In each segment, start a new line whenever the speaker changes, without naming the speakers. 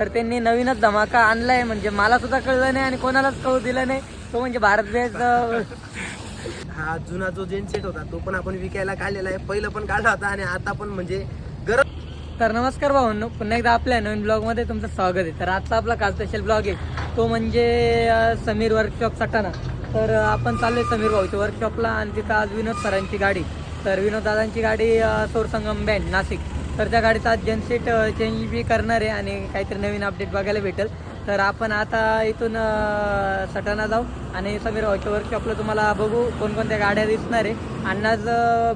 तर त्यांनी नवीनच धमाका आणलाय म्हणजे मला सुद्धा कळलं नाही आणि कोणालाच कळू दिलं नाही. तो म्हणजे भारत बेस
हा जुना जो जेन सेट होता तो पण आपण विकायला काढलेला आहे. पहिलं पण काढला होता आणि आता पण म्हणजे गरज
तर नमस्कार भाऊंनो पुन्हा एकदा आपल्या नवीन ब्लॉगमध्ये तुमचं स्वागत आहे. तर आजचा आपला काल स्पेशल ब्लॉग आहे तो म्हणजे अं, समीर वर्कशॉप सटाणा तर अं, आपण चाललोय समीर भाऊच्या वर्कशॉपला आणि तिथं आज विनोद सरांची गाडी. तर विनोद दादांची गाडी अं, सौरसंगम बँड नाशिक. तर त्या गाडीचा आज जनसेट चेंज बी करणार आहे आणि काहीतरी नवीन अपडेट बघायला भेटेल. तर आपण आता इथून सटाणा जाऊ आणि समीर भाऊच्या वर्कशॉपला तुम्हाला बघू कोणकोणत्या गाड्या दिसणार आहे. अण्णाज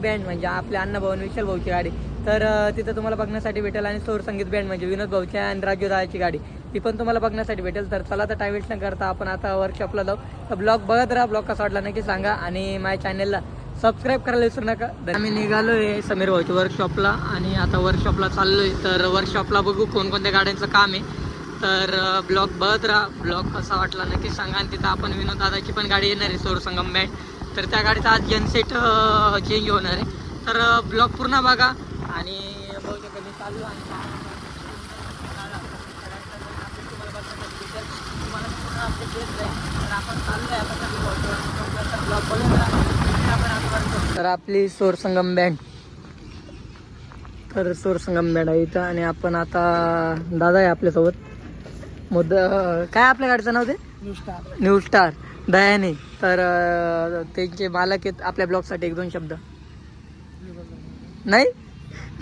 बँड म्हणजे आपल्या अण्णा भाऊ विशाल भाऊची गाडी. तर तिथं तुम्हाला बघण्यासाठी भेटेल आणि सौर संगीत बँड म्हणजे विनोद भाऊची आणि राजू दादाची गाडी. ती पण तुम्हाला बघण्यासाठी भेटेल. तर चला तर टाइम वेस्ट न करता आपण आता वर्कशॉपला जाऊ. तर ब्लॉग बघत राहा. ब्लॉग कसा वाटला नक्की सांगा आणि माझ्या चॅनलला सबस्क्राईब करायला विसरू नका. आम्ही निघालोय समीर भाऊच्या वर्कशॉपला आणि आता वर्कशॉपला चाललोय. तर वर्कशॉपला बघू कोणकोणत्या गाड्यांचं काम आहे. तर ब्लॉग बघत राहा. ब्लॉग कसा वाटला नक्की सांगा. आणि तिथं आपण विनोद दादाची पण गाडी येणार आहे सोर संगम बँड तर त्या गाडीचा आज जनसेट चेंज होणार आहे. तर ब्लॉग पूर्ण बघा. आणि चाललो आणि आपण चाललो आहे आपण आता सगळी workshop. तर vlog बघत राहा. आपण आता workshop. तर आपली सौर संगम बँड तर सौर संगम बँड आहे इथं आणि आपण आता दादा आहे आपल्यासोबत. मुद्द काय आपल्या गाडीचं नाव ते? न्यू स्टार दयाने. तर त्यांचे मालक आहेत आपल्या ब्लॉगसाठी एक दोन शब्द. नाही?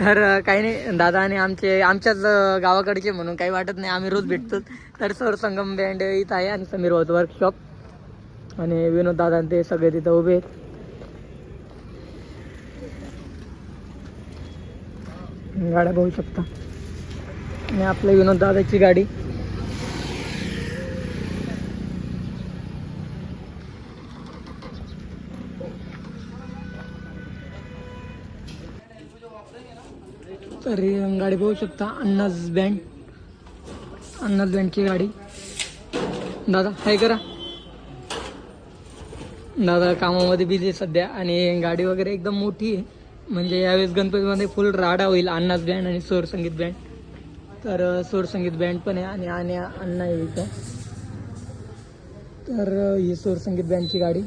तर काही नाही. दादा आणि आमचे आमच्याच गावाकडचे म्हणून काही वाटत नाही. आम्ही रोज भेटतो. तर सौर संगम बँड इथं आहे आणि समीर वर्कशॉप आणि विनोद दादा आणि ते सगळे तिथं उभे आहेत. गाड्या बघू शकता. आणि आपल्या विनोद दादाची गाडी. तरी गाडी बघू शकता अन्नाज बँड. अन्नाज बँडची गाडी. दादा हाय करा. दादा कामामध्ये बिझी सध्या आणि गाडी वगैरे एकदम मोठी आहे. म्हणजे यावेळेस गणपतीमध्ये फुल राडा होईल अण्णाच बँड आणि सोर संगीत बँड तर अं, सोर संगीत बँड पण आहे आणि आणि अण्णा येईल तर ही सोर संगीत बँडची गाडी.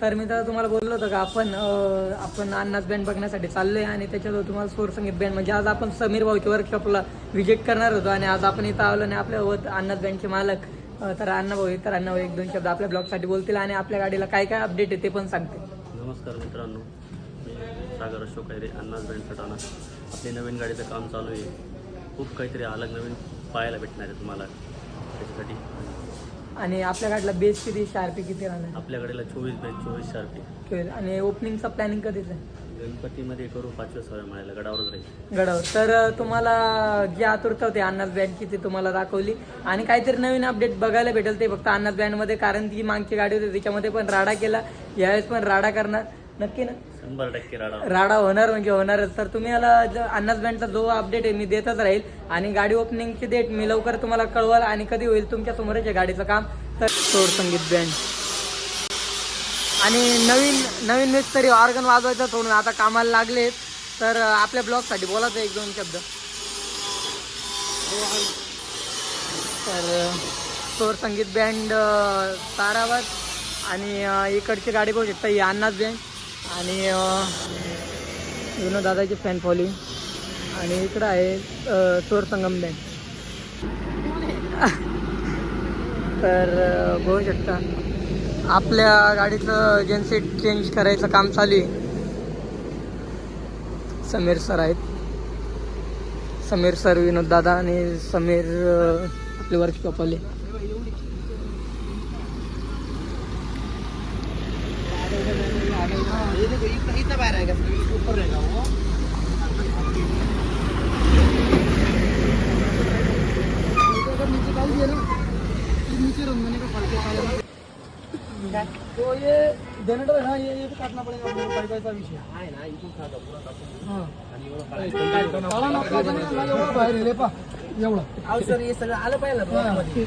तर मी तर तुम्हाला बोललो होतं का आपण आपण अन्नाज बँड बघण्यासाठी चाललोय आणि त्याच्यावर तुम्हाला स्वर संगीत बँड म्हणजे आज आपण समीर भाऊच्या वर्कशॉपला व्हिजिट करणार होतो आणि आज आपण इथं आलो आणि आपल्या अन्नास अन्नाज बँडचे मालक तर अण्णा भाऊ इतर तर अण्णा भाऊ एक दोन शब्द आपल्या ब्लॉगसाठी बोलतील आणि आपल्या गाडीला काय काय अपडेट आहे ते पण सांगते
नमस्कार मित्रांनो मी सागर अशोक खैरे अन्नास बँड सटाणा आपली नवीन गाडीचं काम चालू आहे. खूप काहीतरी अलग नवीन पाहायला भेटणार आहे तुम्हाला त्याच्यासाठी.
आणि आपल्या गाडीला बेस किती शार्पी किती राहणार?
आपल्या गाडीला चोवीस बाय चोवीस शार्पी.
आणि ओपनिंगचा प्लॅनिंग कधीच आहे?
गणपतीमध्ये करू पाचव्या सव्या मिळायला गडावरच राहील.
गडावर. तर अ, तुम्हाला जी आतुरता होती अन्नाज बँडची ती तुम्हाला दाखवली. आणि काहीतरी नवीन अपडेट बघायला भेटेल ते फक्त अन्नाज बँडमध्ये कारण ती मागची गाडी होती त्याच्यामध्ये पण राडा केला. यावेळेस पण राडा करणार. नक्की ना?
शंभर टक्के राडा
राडा होणार म्हणजे होणारच. तर तुम्ही याला अन्नास बँडचा जो अपडेट आहे मी देतच राहील. आणि गाडी ओपनिंगची डेट मी लवकर तुम्हाला कळवाल आणि कधी होईल तुमच्या समोरच आहे गाडीचं काम. तर सोड संगीत बँड. आणि नवीन नवीन मिस्त्री ऑर्गन वाजवायचं सोडून आता कामाला लागलेत. तर आपल्या ब्लॉगसाठी बोलायचं एक दोन शब्द. तर सोर संगीत बँड तारावर. आणि इकडची गाडी बघू शकता ही अन्नाज बँड. आणि विनोदादाची फॅन फॉलोईंग आणि इकडं आहे अं, सोर संगम बँक तर बघू शकता. आपल्या गाडीचं एजन्सी चेंज करायचं काम चालू आहे. समीर सर आहेत. समीर सर विनोद दादा आणि समीर आपले वर्कशॉप आले
इथं बाहेर आहे का उपर आहे का हो?
तो ये जनरेटर है ना ये ये तो काटना पड़ेगा अपने को का विषय
है ना इथून खातो पुरा कापून.
हाँ
आणि एवढा
बाहेर आहे पा
एवढा.
हे सगळं आलं पाहिजे ना ब्लॉगमध्ये.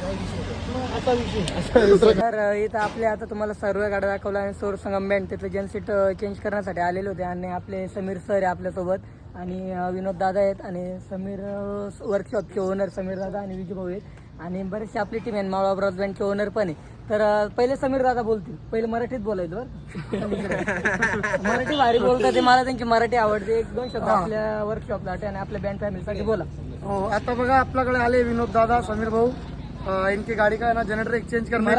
आता विषय.
तर अ, इथं आपले आता तुम्हाला सर्व गाड्या दाखवल्या आणि सोर संगम बँड तिथलं जनसीट चेंज करण्यासाठी आलेले होते आणि आपले समीर सर आहे आपल्यासोबत. आणि अ, विनोद दादा आहेत आणि समीर वर्कशॉपचे ओनर समीर दादा आणि विजय भाऊ आहेत. आणि बरेचसे आपली टीम आहे मावळा ब्रॉस बँडचे ओनर पण आहे तर पहिले समीर दादा बोलतील. पहिले मराठीत बोलायचं बरं? मराठी भारी बोलतात ते मला त्यांची मराठी आवडते. एक दोन शब्द आपल्या वर्कशॉपसाठी आणि आपल्या बँड फॅमिलीसाठी बोला.
हो आता बघा आपल्याकडे आले विनोद दादा समीर भाऊ. इनकी गाडी का है ना जनरेटर एक्सचेंज करणार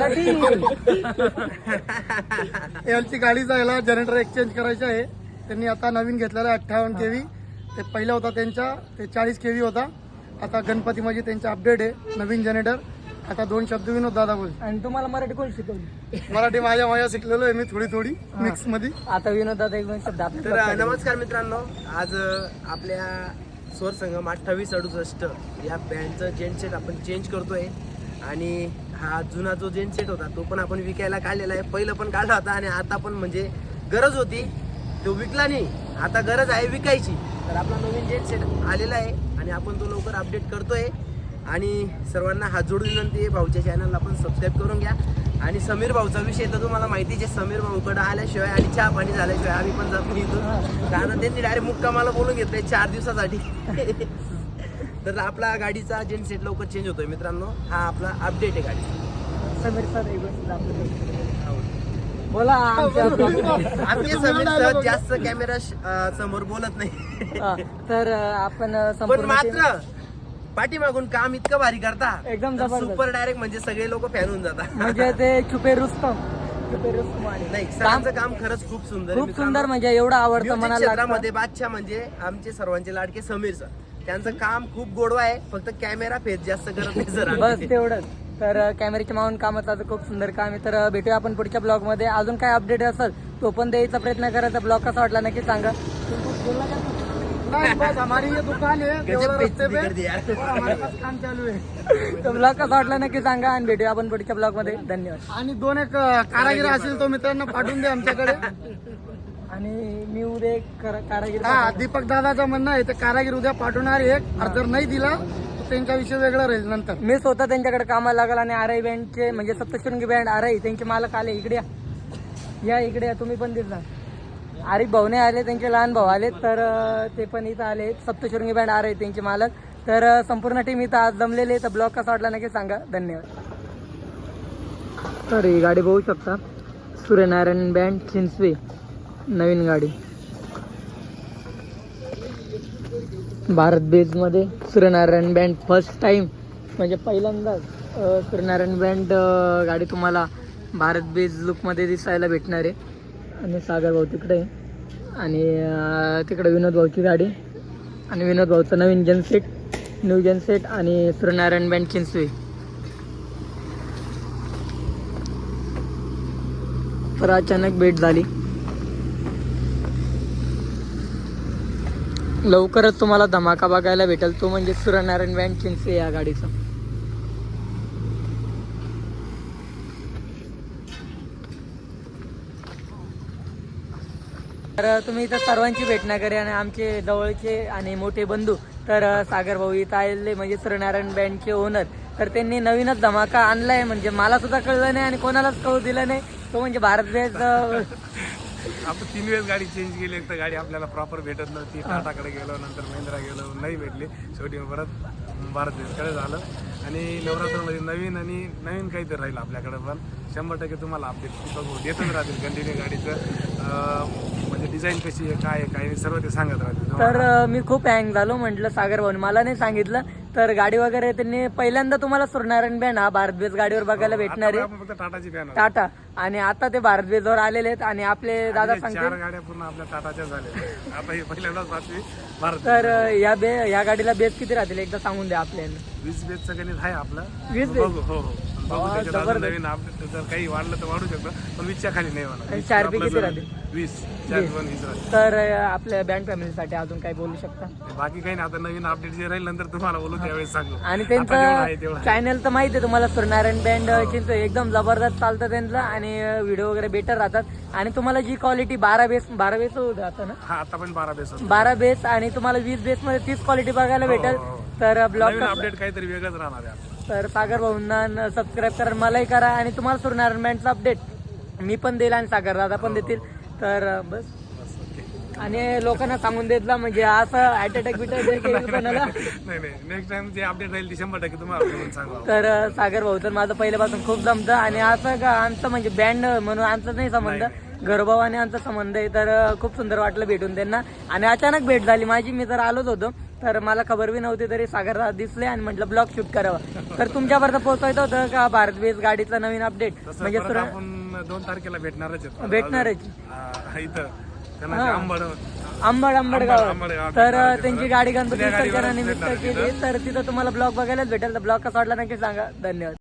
एलची गाडी जायला जनरेटर एक्सचेंज करायचं आहे. त्यांनी आता नवीन घेतलेला आहे अठ्ठावन्न केवी ते पहिला होता त्यांचा ते चाळीस केवी होता. आता गणपती म्हणजे त्यांचा अपडेट आहे नवीन जनरेटर आता दोन शब्द विनोद दादा बोल.
आणि तुम्हाला मराठी कोण शिकवली?
मराठी माझ्या माझ्या शिकलेलो आहे मी थोडी थोडी मिक्समध्ये
आता विनोद दादा एक दोन शब्द
तर नमस्कार मित्रांनो. आज अ, आपल्या स्वर संगम अठ्ठावीस अडुसष्ट या बँडचं जेंट सेट आपण चेंज करतोय. आणि हा जुना जो जेंट सेट होता तो पण आपण विकायला काढलेला आहे. पहिलं पण काढला होता आणि आता पण म्हणजे गरज होती. तो विकला नाही. आता गरज आहे विकायची. तर आपला नवीन जेंट सेट आलेला आहे आणि आपण तो लवकर अपडेट करतोय. आणि सर्वांना हात जोडून विनंती आहे भाऊच्या चॅनलला आपण सबस्क्राईब करून घ्या. आणि समीर भाऊचा विषय तर तुम्हाला माहितीच आहे समीर भाऊकडे आल्याशिवाय आणि चहा पाणी झाल्याशिवाय आम्ही पण जात नाही इथून. कारण त्यांनी डायरेक्ट मुक्कामाला बोलून घेतलंय चार दिवसासाठी. तर आपला गाडीचा जेंट सेट लवकर चेंज होतोय मित्रांनो. हा आपला अपडेट आहे गाडी
समीर सर आपल्याकडे. बोला आमच्या
आम्ही समीर सर जास्त कॅमेरा समोर बोलत नाही.
हा, तर आपण
पण मात्र पाठीमागून काम इतकं भारी करता.
एकदम जबरदस्त.
सुपर डायरेक्ट म्हणजे सगळे लोक फॅन होऊन जातात.
म्हणजे ते छुपे रुस्तम. छुपे रुस्तम आणि
नाही
काम
सरांचं काम खरंच खूप सुंदर आहे
खूप
मित्रांनो.
सुंदर म्हणजे एवढं आवडतं
म्युझिक
मनाला लागतं.
क्षेत्रामध्ये बादशाह म्हणजे आमचे सर्वांचे लाडके समीर सर त्यांचं काम खूप गोडवा आहे फक्त कॅमेरा फेस जास्त करत नाही सर
बस तेवढंच. तर अ, कॅमेऱ्याच्या मागून कामाचं आता खूप सुंदर काम आहे. तर अ, भेटूया आपण पुढच्या ब्लॉगमध्ये अजून काय अपडेट असेल तो पण द्यायचा प्रयत्न करायचा. ब्लॉग कसा वाटला नक्की सांगा.
नाही, बस हमारी ये दुकान है देवड़ा
गजब
रस्ते
बेइज्जती
पे.
कर दिया यार.
और हमारे पास काम चालू है.
तो ब्लॉग कसा वाटला नक्की सांगा आणि भेटूया आपण पुढच्या ब्लॉगमध्ये. धन्यवाद.
आणि दोन एक कारागीर असेल तो मित्रांनो पाठवून दे आमच्याकडे.
आणि मी उद्या एक करा- कारागीर
हा दीपक दादाचं म्हणणं आहे ते कारागीर उद्या पाठवणार एक और जर नाही दिला तर त्यांचा विषय वेगळा राहील नंतर.
मी स्वतः त्यांच्याकडे कामाला लागल आणि आर आय बँडचे म्हणजे सप्तशृंगी बँड आर आय त्यांचे मालक आले इकडे या. या इकडे या तुम्ही पण दिसला आरिफ भाऊने आले त्यांचे लहान भाऊ आले तर ते पण इथं आले सप्तशृंगी बँड आर आय त्यांचे मालक. तर संपूर्ण टीम इथं आज जमलेले तर ब्लॉग कसा वाटला नक्की सांगा. धन्यवाद. तर ही गाडी बघू शकता. सूर्यनारायण बँड चिंचवे. नवीन गाडी. भारत बेजमध्ये सूर्यनारायण बँड फर्स्ट टाइम म्हणजे पहिल्यांदाच सूर्यनारायण बँड गाडी तुम्हाला भारत बेज लुकमध्ये दिसायला भेटणार आहे. आणि सागर भाऊ तिकडे आहे. आणि तिकडे विनोद भाऊची गाडी. आणि विनोद भाऊचं नवीन जनसेट न्यू जनसेट आणि सूर्यनारायण बँड चिंचवी तर अचानक भेट झाली. लवकरच तुम्हाला धमाका बघायला भेटेल. तो म्हणजे सूर्यनारायण बँड चिंचवी या गाडीचा. तर तुम्ही इथं सर्वांची भेटणा करे आणि आमचे जवळचे आणि मोठे बंधू तर सागर भाऊ इथं आलेले म्हणजे सूर्यनारायण बँडचे ओनर तर त्यांनी नवीनच धमाका आणलाय म्हणजे मला सुद्धा कळलं नाही आणि कोणालाच कळू दिलं नाही. तो म्हणजे भारत बेज
आपण तीन वेळेस गाडी चेंज केली एक तर गाडी आपल्याला प्रॉपर भेटत नव्हती. टाटाकडे गेलो नंतर महिंद्रा गेलो नाही भेटली. शेवटी परत भारत देशकडे झालं. आणि नवरात्रमध्ये नवीन आणि नवीन काहीतरी राहील आपल्याकडे पण. शंभर टक्के तुम्हाला अपडेट बघू. देतच राहतील कंटिन्यू गाडीचं. डिझाईन कशी आहे काय आहे काय सर्व ते सांगत राहतील
तर अ, मी खूप हँग झालो म्हटलं सागर भाऊने मला नाही सांगितलं. तर गाडी वगैरे त्यांनी पहिल्यांदा तुम्हाला सूर्यनारायण बँड हा भारत बेज गाडीवर बघायला भेटणार आहे.
आपण फक्त टाटाची फॅन
टाटा आणि आता ते भारत बेजवर आलेले आहेत आणि आपले दादा
चार
सांगतील.
गाड्या पूर्ण आपल्या टाटाच्या झाल्या. आता ही पहिल्यांदाच पाचवी भारत
तर अ, या बे या गाडीला बेस किती राहतील? एकदा सांगून द्या आपल्याला.
वीस बेसचं गणित आहे आपलं.
वीस बेस?
बघू हो हो. बघू
वा,
त्याच्यात अजून
जबरदस्त.
नवीन अपडेट जर काही वाढलं तर वाढू शकतो पण वीसच्या खाली नाही
आणि चार राहतील?
वीस चार पण वीस राहतील.
तर आपल्या बँड फॅमिलीसाठी अजून काय बोलू शकता?
बाकी काही नाही आता नवीन अपडेट जे राहील नंतर तुम्हाला बोलू त्यावेळेस सांगू.
आणि
आता जेवढं आहे
त्यांचं
तेवढं
चॅनल तर माहिती आहे तुम्हाला सूर्यनारायण बँड एकदम जबरदस्त चालतं त्यांचं आणि व्हिडिओ वगैरे बेटर राहतात. आणि तुम्हाला जी क्वालिटी बारा बेस बारा बेस होत राहतं ना?
हा आता पण बारा बेस
बारा बेस आणि तुम्हाला वीस बेस मध्ये तीच क्वालिटी बघायला भेटेल
हो, हो.
तर ब्लॉग
नवीन अपडेट काहीतरी वेगळंच राहणार आहे.
तर सागर भाऊंना सबस्क्राईब करा मलाही करा आणि तुम्हाला बँडचा अपडेट मी पण देईल आणि सागर दादा पण देतील. तर बस. आणि लोकांना सांगून देतला म्हणजे असं हार्ट अटॅक बिटॅक तर सागर भाऊ तर माझं पहिल्यापासून खूप जमतं आणि असं का आमचं म्हणजे बँड म्हणून आमचं नाही संबंध. घरभाऊ आणि आमचा संबंध आहे. तर खूप सुंदर वाटलं भेटून त्यांना. आणि अचानक भेट झाली. माझी मी तर आलोच होतो. तर मला खबर बी नव्हती तरी सागर दिसले आणि म्हटलं ब्लॉग शूट करावं. तर तुमच्यापर्यंत पोहोचवायचं होतं का भारत बेस गाडीचं नवीन अपडेट म्हणजे
दोन तारखेला भेटणारच
भेटणारच.
आंबड
गाव. तर त्यांची. गाडी गणपती विसर्जनानिमित्त
भेटणार
केली तर तिथं तुम्हाला ब्लॉग बघायलाच भेटेल. तर ब्लॉग कसा वाटला नक्की सांगा. धन्यवाद.